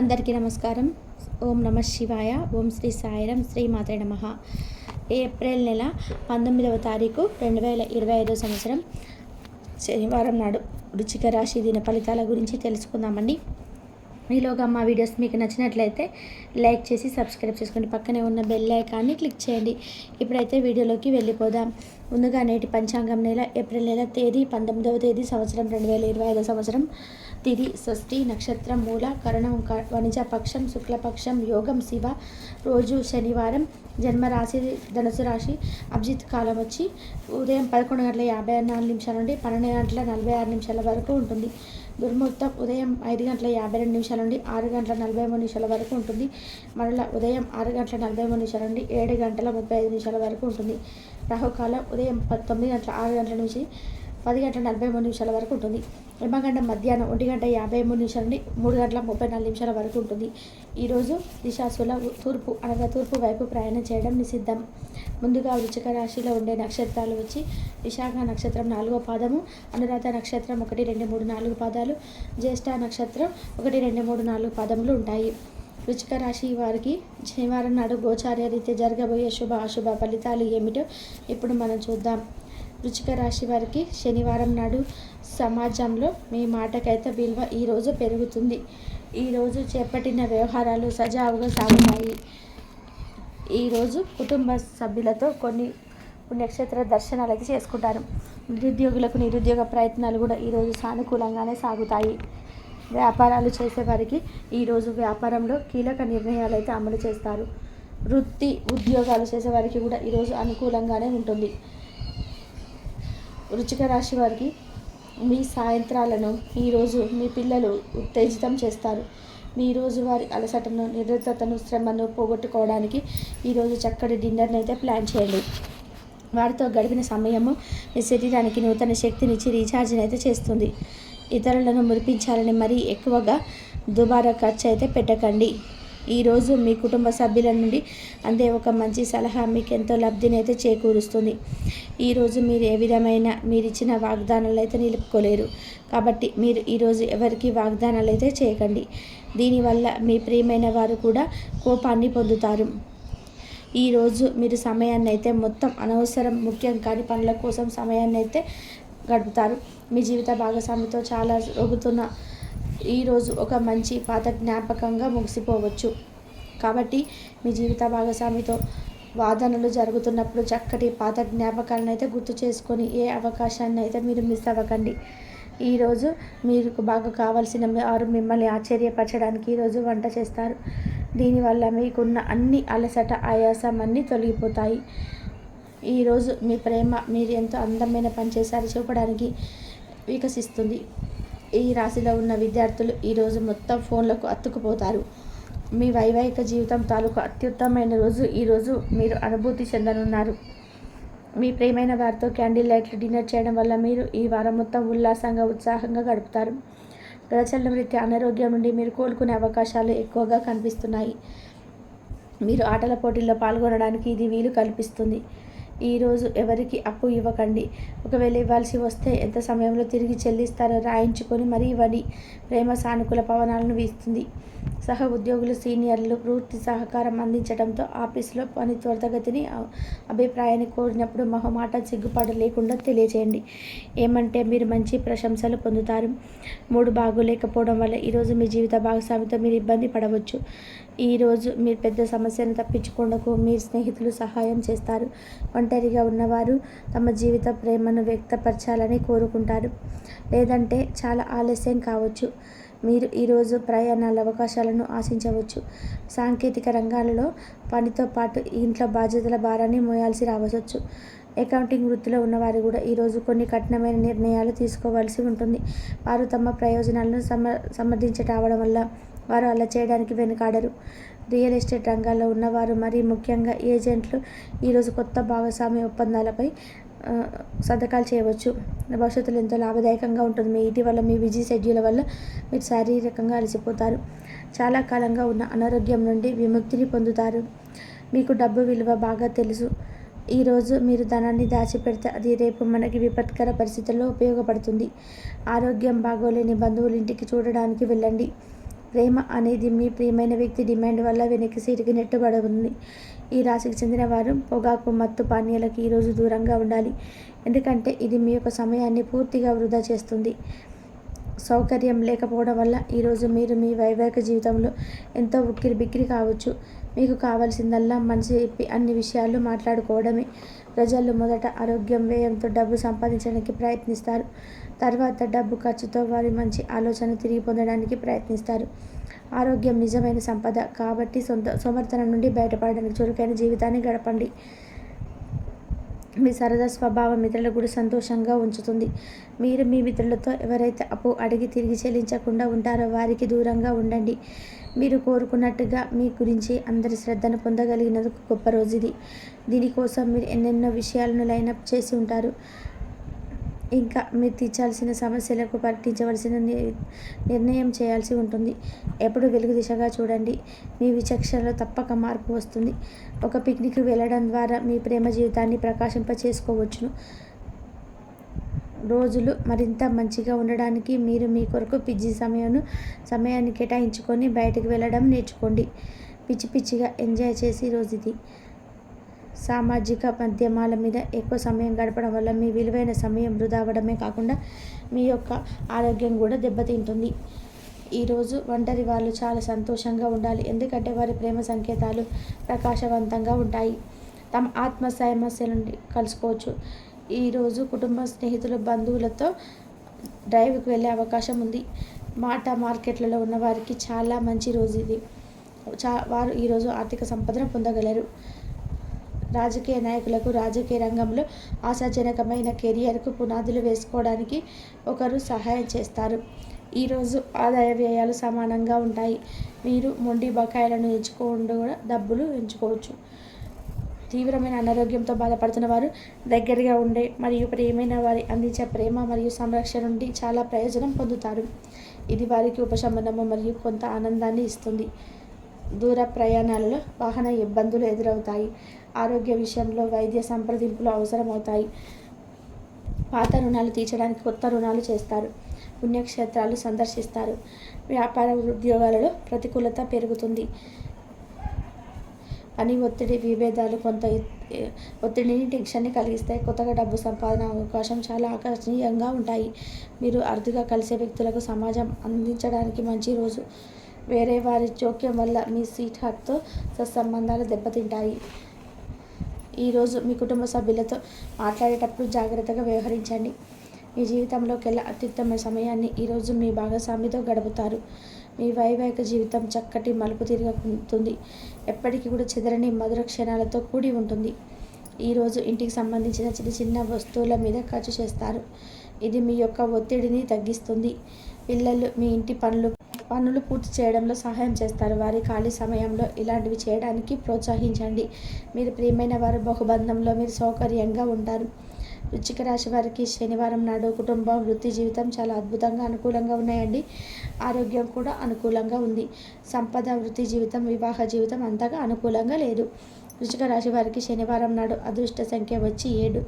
అందరికీ నమస్కారం. ఓం నమ శివాయ. ఓం శ్రీ సాయిరం శ్రీ మాత్రే నమ. ఏప్రిల్ నెల పంతొమ్మిదవ తారీఖు రెండు వేల ఇరవై ఐదో సంవత్సరం శనివారం నాడు రుచిక రాశి దిన ఫలితాల గురించి తెలుసుకుందామండి. ఈలోగా మా వీడియోస్ మీకు నచ్చినట్లయితే లైక్ చేసి సబ్స్క్రైబ్ చేసుకోండి పక్కనే ఉన్న బెల్ ఐకాన్ని క్లిక్ చేయండి. ఇప్పుడైతే వీడియోలోకి వెళ్ళిపోదాం. ముందుగా నేటి పంచాంగం నెల ఏప్రిల్ నెల తేదీ పంతొమ్మిదవ తేదీ సంవత్సరం రెండు వేల ఇరవై ఐదో సంవత్సరం. తిది షష్ఠి నక్షత్రం మూల కరణం క- శుక్లపక్షం యోగం శివ. రోజు శనివారం జన్మరాశి ధనుసు రాశి అభిజిత్ కాలం వచ్చి ఉదయం పదకొండు గంటల యాభై నాలుగు నిమిషాల నుండి పన్నెండు గంటల నలభై ఆరు నిమిషాల వరకు ఉంటుంది. దుర్ముహూర్తం ఉదయం ఐదు గంటల యాభై రెండు నిమిషాల నుండి ఆరు గంటల నలభై మూడు నిమిషాల వరకు ఉంటుంది. మరలా ఉదయం ఆరు గంటల నలభై మూడు నిమిషాల నుండి ఏడు గంటల ముప్పై ఐదు నిమిషాల వరకు ఉంటుంది. రాహుకాలం ఉదయం తొమ్మిది గంటల ఆరు గంటల నుంచి పది గంటల నలభై మూడు నిమిషాల వరకు ఉంటుంది. యమగంట మధ్యాహ్నం ఒంటి గంట యాభై మూడు నిమిషాల నుండి మూడు గంటల ముప్పై నాలుగు నిమిషాల వరకు ఉంటుంది. ఈరోజు దిశాసుల తూర్పు అనగా తూర్పు వైపు ప్రయాణం చేయడం నిషిద్ధం. ముందుగా వృచ్చిక రాశిలో ఉండే నక్షత్రాలు వచ్చి విశాఖ నక్షత్రం నాలుగో పాదము అనురాధ నక్షత్రం ఒకటి రెండు మూడు నాలుగు పాదాలు జ్యేష్ఠ నక్షత్రం ఒకటి రెండు మూడు నాలుగు పాదములు ఉంటాయి. వృచ్చిక రాశి వారికి శనివారం నాడు గోచార్య రీత్యా జరగబోయే శుభ అశుభ ఫలితాలు ఏమిటో ఇప్పుడు మనం చూద్దాం. వృచిక రాశి వారికి శనివారం నాడు సమాజంలో మీ మాటకైతే విలువ ఈరోజు పెరుగుతుంది. ఈరోజు చేపట్టిన వ్యవహారాలు సజావుగా సాగుతాయి. ఈరోజు కుటుంబ సభ్యులతో కొన్ని పుణ్యక్షేత్ర దర్శనాలు అయితే చేసుకుంటారు. నిరుద్యోగులకు నిరుద్యోగ ప్రయత్నాలు కూడా ఈరోజు సానుకూలంగానే సాగుతాయి. వ్యాపారాలు చేసేవారికి ఈరోజు వ్యాపారంలో కీలక నిర్ణయాలు అయితే అమలు చేస్తారు. వృత్తి ఉద్యోగాలు చేసేవారికి కూడా ఈరోజు అనుకూలంగానే ఉంటుంది. వృచ్చిక రాశి వారికి మీ సాయంత్రాలను ఈరోజు మీ పిల్లలు ఉత్తేజితం చేస్తారు. మీ రోజువారి అలసటను నిద్రతను శ్రమను పోగొట్టుకోవడానికి ఈరోజు చక్కటి డిన్నర్ని అయితే ప్లాన్ చేయండి. వారితో గడిపిన సమయము మీ శరీరానికి నూతన శక్తినిచ్చి రీఛార్జ్ని అయితే చేస్తుంది. ఇతరులను మురిపించాలని మరీ ఎక్కువగా దుబారా ఖర్చు అయితే పెట్టకండి. ఈరోజు మీ కుటుంబ సభ్యుల నుండి అందే ఒక మంచి సలహా మీకు ఎంతో లబ్ధిని అయితే చేకూరుస్తుంది. ఈరోజు మీరు ఏ విధమైన మీరు ఇచ్చిన వాగ్దానాలు అయితే నిలుపుకోలేరు. కాబట్టి మీరు ఈరోజు ఎవరికి వాగ్దానాలు అయితే చేయకండి. దీనివల్ల మీ ప్రియమైన వారు కూడా కోపాన్ని పొందుతారు. ఈరోజు మీరు సమయాన్ని అయితే మొత్తం అనవసరం ముఖ్యం కాని పనుల కోసం సమయాన్ని అయితే గడుపుతారు. మీ జీవిత భాగస్వామితో చాలా రోగుతున్న ఈరోజు ఒక మంచి పాత జ్ఞాపకంగా ముగిసిపోవచ్చు. కాబట్టి మీ జీవిత భాగస్వామితో వాదనలు జరుగుతున్నప్పుడు చక్కటి పాత జ్ఞాపకాలను అయితే గుర్తు చేసుకొని ఏ అవకాశాన్ని అయితే మీరు మిస్ అవ్వకండి. ఈరోజు మీకు బాగా కావాల్సిన వారు మిమ్మల్ని ఆశ్చర్యపరచడానికి ఈరోజు వంట చేస్తారు. దీనివల్ల మీకున్న అన్ని అలసట ఆయాసం అన్నీ తొలగిపోతాయి. ఈరోజు మీ ప్రేమ మీరు ఎంతో అందమైన పని చేశారు చూపడానికి వికసిస్తుంది. ఈ రాశిలో ఉన్న విద్యార్థులు ఈరోజు మొత్తం ఫోన్లకు అత్తుకుపోతారు మీ వైవాహిక జీవితం తాలూకు అత్యుత్తమైన రోజు ఈరోజు మీరు అనుభూతి చెందనున్నారు. మీ ప్రేమైన వారితో క్యాండిల్ లైట్లు డిన్నర్ చేయడం వల్ల మీరు ఈ వారం మొత్తం ఉల్లాసంగా ఉత్సాహంగా గడుపుతారు. గ్రహచలనం రీత్యా అనారోగ్యం నుండి మీరు కోలుకునే అవకాశాలు ఎక్కువగా కనిపిస్తున్నాయి. మీరు ఆటల పోటీల్లో పాల్గొనడానికి ఇది వీలు కల్పిస్తుంది. ఈరోజు ఎవరికి అప్పు ఇవ్వకండి. ఒకవేళ ఇవ్వాల్సి వస్తే ఎంత సమయంలో తిరిగి చెల్లిస్తారో రాయించుకొని మరీ ఇవ్వండి. ప్రేమ సానుకూల పవనాలను వీస్తుంది. సహ ఉద్యోగులు సీనియర్లు పూర్తి సహకారం అందించడంతో ఆఫీసులో పని త్వరితగతిని అభిప్రాయాన్ని కోరినప్పుడు మొహమాట సిగ్గుపాటు లేకుండా తెలియజేయండి ఏమంటే మీరు మంచి ప్రశంసలు పొందుతారు. మూడు బాగోలేకపోవడం వల్ల ఈరోజు మీ జీవిత భాగస్వామితో మీరు ఇబ్బంది పడవచ్చు. ఈరోజు మీరు పెద్ద సమస్యను తప్పించుకోండకు మీ స్నేహితులు సహాయం చేస్తారు. ఒంటరిగా ఉన్నవారు తమ జీవిత ప్రేమను వ్యక్తపరచాలని కోరుకుంటారు. లేదంటే చాలా ఆలస్యం కావచ్చు. మీరు ఈరోజు ప్రయాణాల అవకాశాలను ఆశించవచ్చు. సాంకేతిక రంగాలలో పనితో పాటు ఇంట్లో బాధ్యతల భారాన్ని మోయాల్సి రావచ్చు అకౌంటింగ్ వృత్తిలో ఉన్నవారు కూడా ఈరోజు కొన్ని కఠినమైన నిర్ణయాలు తీసుకోవాల్సి ఉంటుంది. వారు తమ ప్రయోజనాలను సమ సమర్థించటావడం వల్ల వారు అలా చేయడానికి వెనుకాడరు. రియల్ ఎస్టేట్ రంగాల్లో ఉన్నవారు మరీ ముఖ్యంగా ఏజెంట్లు ఈరోజు కొత్త భాగస్వామ్య ఒప్పందాలపై సంతకాలు చేయవచ్చు. భవిష్యత్తులో ఎంతో లాభదాయకంగా ఉంటుంది. మీ ఇటీవల మీ బిజీ షెడ్యూల్ వల్ల మీరు శారీరకంగా అలసిపోతారు. చాలా కాలంగా ఉన్న అనారోగ్యం నుండి విముక్తిని పొందుతారు. మీకు డబ్బు విలువ బాగా తెలుసు. ఈరోజు మీరు ధనాన్ని దాచిపెడితే అది రేపు మనకి విపత్కర పరిస్థితుల్లో ఉపయోగపడుతుంది. ఆరోగ్యం బాగోలేని బంధువులు ఇంటికి చూడడానికి వెళ్ళండి. ప్రేమ అనేది మీ ప్రియమైన వ్యక్తి డిమాండ్ వల్ల వెనక్కి సీటుకి నెట్టుబడి ఈ రాశికి చెందిన వారు పొగాకు మత్తు పానీయాలకు ఈరోజు దూరంగా ఉండాలి. ఎందుకంటే ఇది మీ యొక్క సమయాన్ని పూర్తిగా వృధా చేస్తుంది. సౌకర్యం లేకపోవడం వల్ల ఈరోజు మీరు మీ వైవాహిక జీవితంలో ఎంతో ఉక్కిరి బిక్కిరి కావచ్చు. మీకు కావాల్సిందల్లా మంచి చెప్పి అన్ని విషయాలు మాట్లాడుకోవడమే. ప్రజలు మొదట ఆరోగ్యం వ్యయంతో డబ్బు సంపాదించడానికి ప్రయత్నిస్తారు. తర్వాత డబ్బు ఖర్చుతో వారి మంచి ఆలోచన తిరిగి పొందడానికి ప్రయత్నిస్తారు. ఆరోగ్యం నిజమైన సంపద కాబట్టి సొంత సమర్థన నుండి బయటపడడానికి చురుకైన జీవితాన్ని గడపండి. మీ సరదా స్వభావం మిత్రులు కూడా సంతోషంగా ఉంచుతుంది. మీరు మీ మిత్రులతో ఎవరైతే అప్పు అడిగి తిరిగి చెల్లించకుండా ఉంటారో వారికి దూరంగా ఉండండి. మీరు కోరుకున్నట్టుగా మీ గురించి అందరి శ్రద్ధను పొందగలిగినందుకు గొప్ప రోజు ఇది. దీనికోసం మీరు ఎన్నెన్నో విషయాలను లైనప్ చేసి ఉంటారు. ఇంకా మీరు తీర్చాల్సిన సమస్యలకు పట్టించవలసిన నిర్ణయం చేయాల్సి ఉంటుంది. ఎప్పుడు వెలుగు దిశగా చూడండి. మీ విచక్షణలో తప్పక మార్పు వస్తుంది. ఒక పిక్నిక్ వెళ్ళడం ద్వారా మీ ప్రేమ జీవితాన్ని ప్రకాశింప చేసుకోవచ్చును రోజులు మరింత మంచిగా ఉండడానికి మీరు మీ కొరకు పిజ్జి సమయంను సమయాన్ని కేటాయించుకొని బయటకు వెళ్ళడం నేర్చుకోండి. పిచ్చి పిచ్చిగా ఎంజాయ్ చేసి రోజు ఇది సామాజిక మాధ్యమాల మీద ఎక్కువ సమయం గడపడం వల్ల మీ విలువైన సమయం వృధా అవ్వడమే కాకుండా మీ యొక్క ఆరోగ్యం కూడా దెబ్బతింటుంది. ఈరోజు ఒంటరి వాళ్ళు చాలా సంతోషంగా ఉండాలి. ఎందుకంటే వారి ప్రేమ సంకేతాలు ప్రకాశవంతంగా ఉంటాయి. తమ ఆత్మ సమస్యలను కలుసుకోవచ్చు. ఈరోజు కుటుంబ స్నేహితులు బంధువులతో డ్రైవ్కి వెళ్ళే అవకాశం ఉంది. మాట మార్కెట్లలో ఉన్న వారికి చాలా మంచి రోజు ఇది. చా వారు ఈరోజు ఆర్థిక సంపదను పొందగలరు. రాజకీయ నాయకులకు రాజకీయ రంగంలో ఆశాజనకమైన కెరియర్కు పునాదులు వేసుకోవడానికి ఒకరు సహాయం చేస్తారు. ఈరోజు ఆదాయ వ్యయాలు సమానంగా ఉంటాయి. మీరు మొండి బకాయిలను ఎంచుకోండి కూడా డబ్బులు ఎంచుకోవచ్చు. తీవ్రమైన అనారోగ్యంతో బాధపడుతున్న వారు దగ్గరగా ఉండే మరియు ప్రియమైన వారి అందించే ప్రేమ మరియు సంరక్షణ నుండి చాలా ప్రయోజనం పొందుతారు. ఇది వారికి ఉపశమనము మరియు కొంత ఆనందాన్ని ఇస్తుంది. దూర ప్రయాణాలలో వాహన ఇబ్బందులు ఎదురవుతాయి. ఆరోగ్య విషయంలో వైద్య సంప్రదింపులు అవసరమవుతాయి. పాత రుణాలు తీర్చడానికి కొత్త రుణాలు చేస్తారు. పుణ్యక్షేత్రాలు సందర్శిస్తారు. వ్యాపార ఉద్యోగాలలో ప్రతికూలత పెరుగుతుంది. పని ఒత్తిడి విభేదాలు కొంత ఒత్తిడిని టెన్షన్ని కలిగిస్తాయి కొత్తగా డబ్బు సంపాదన అవకాశం చాలా ఆకర్షణీయంగా ఉంటాయి. మీరు అరుదుగా కలిసే వ్యక్తులకు సమాజం అందించడానికి మంచి రోజు. వేరే వారి జోక్యం వల్ల మీ సీట్ హార్ట్తో సత్సంబంధాలు దెబ్బతింటాయి. ఈరోజు మీ కుటుంబ సభ్యులతో మాట్లాడేటప్పుడు జాగ్రత్తగా వ్యవహరించండి. మీ జీవితంలోకెల్లా అత్యుత్తమ సమయాన్ని ఈరోజు మీ భాగస్వామితో గడుపుతారు. మీ వైవాహిక జీవితం చక్కటి మలుపు తిరుగుతుంది ఎప్పటికీ కూడా చెదరని మధుర క్షణాలతో కూడి ఉంటుంది. ఈరోజు ఇంటికి సంబంధించిన చిన్న చిన్న వస్తువుల మీద ఖర్చు చేస్తారు. ఇది మీ యొక్క ఒత్తిడిని తగ్గిస్తుంది. పిల్లలు మీ ఇంటి పనులు పనులు పూర్తి చేయడంలో సహాయం చేస్తారు. వారి ఖాళీ సమయంలో ఇలాంటివి చేయడానికి ప్రోత్సహించండి. మీరు ప్రియమైన వారు బహుబంధంలో మీరు సౌకర్యంగా ఉంటారు. వృచ్చిక రాశి వారికి శనివారం నాడు కుటుంబం వృత్తి జీవితం చాలా అద్భుతంగా అనుకూలంగా ఉన్నాయండి. ఆరోగ్యం కూడా అనుకూలంగా ఉంది. సంపద వృత్తి జీవితం వివాహ జీవితం అంతగా అనుకూలంగా లేదు. వృచ్చిక రాశి వారికి శనివారం నాడు అదృష్ట సంఖ్య వచ్చి ఏడు.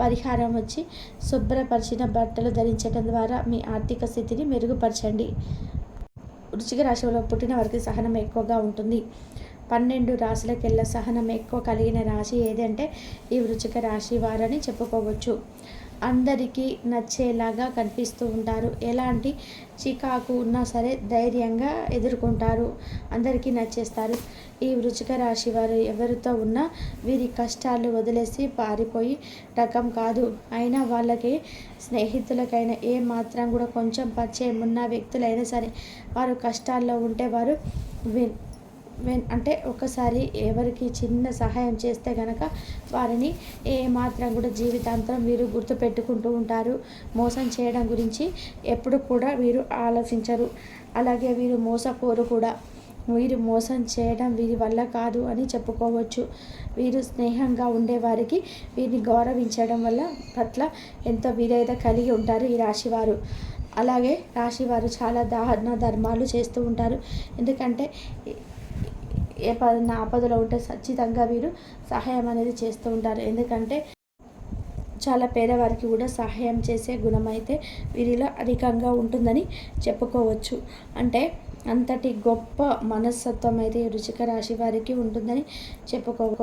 పరిహారం వచ్చి శుభ్రపరిచిన బట్టలు ధరించడం ద్వారా మీ ఆర్థిక స్థితిని మెరుగుపరచండి. వృశ్చిక రాశిలో పుట్టిన వారికి సహనం ఎక్కువగా ఉంటుంది. పన్నెండు రాశులకెల్లా సహనం ఎక్కువ కలిగిన రాశి ఏదంటే ఈ వృచ్చిక రాశి వారని చెప్పుకోవచ్చు. అందరికీ నచ్చేలాగా కనిపిస్తూ ఉంటారు. ఎలాంటి చికాకు ఉన్నా సరే ధైర్యంగా ఎదుర్కొంటారు. అందరికీ నచ్చేస్తారు. ఈ వృచిక రాశి వారు ఎవరితో ఉన్నా వీరి కష్టాలు వదిలేసి పారిపోయి రకం కాదు. అయినా వాళ్ళకి స్నేహితులకైనా ఏ మాత్రం కూడా కొంచెం పరిచయం ఉన్న వ్యక్తులైనా సరే వారు కష్టాల్లో ఉంటే వారు అంటే ఒకసారి ఎవరికి చిన్న సహాయం చేస్తే కనుక వారిని ఏమాత్రం కూడా జీవితాంతం వీరు గుర్తుపెట్టుకుంటూ ఉంటారు. మోసం చేయడం గురించి ఎప్పుడు కూడా వీరు ఆలోచించరు. అలాగే వీరు మోసపోరు కూడా. వీరు మోసం చేయడం వీరి వల్ల కాదు అని చెప్పుకోవచ్చు. వీరు స్నేహంగా ఉండేవారికి వీరిని గౌరవించడం వల్ల పట్ల ఎంతో విధేయత కలిగి ఉంటారు ఈ రాశివారు. అలాగే రాశివారు చాలా దాన ధర్మాలు చేస్తూ ఉంటారు. ఎందుకంటే ఏ పదన ఆపదలో ఉంటే ఖచ్చితంగా వీరు సహాయం అనేది చేస్తూ ఉంటారు. ఎందుకంటే చాలా పేదవారికి కూడా సహాయం చేసే గుణం అయితే వీరిలో అధికంగా ఉంటుందని చెప్పుకోవచ్చు. అంటే అంతటి గొప్ప మనస్తత్వం అయితే రుచిక రాశి వారికి ఉంటుందని చెప్పుకోవచ్చు.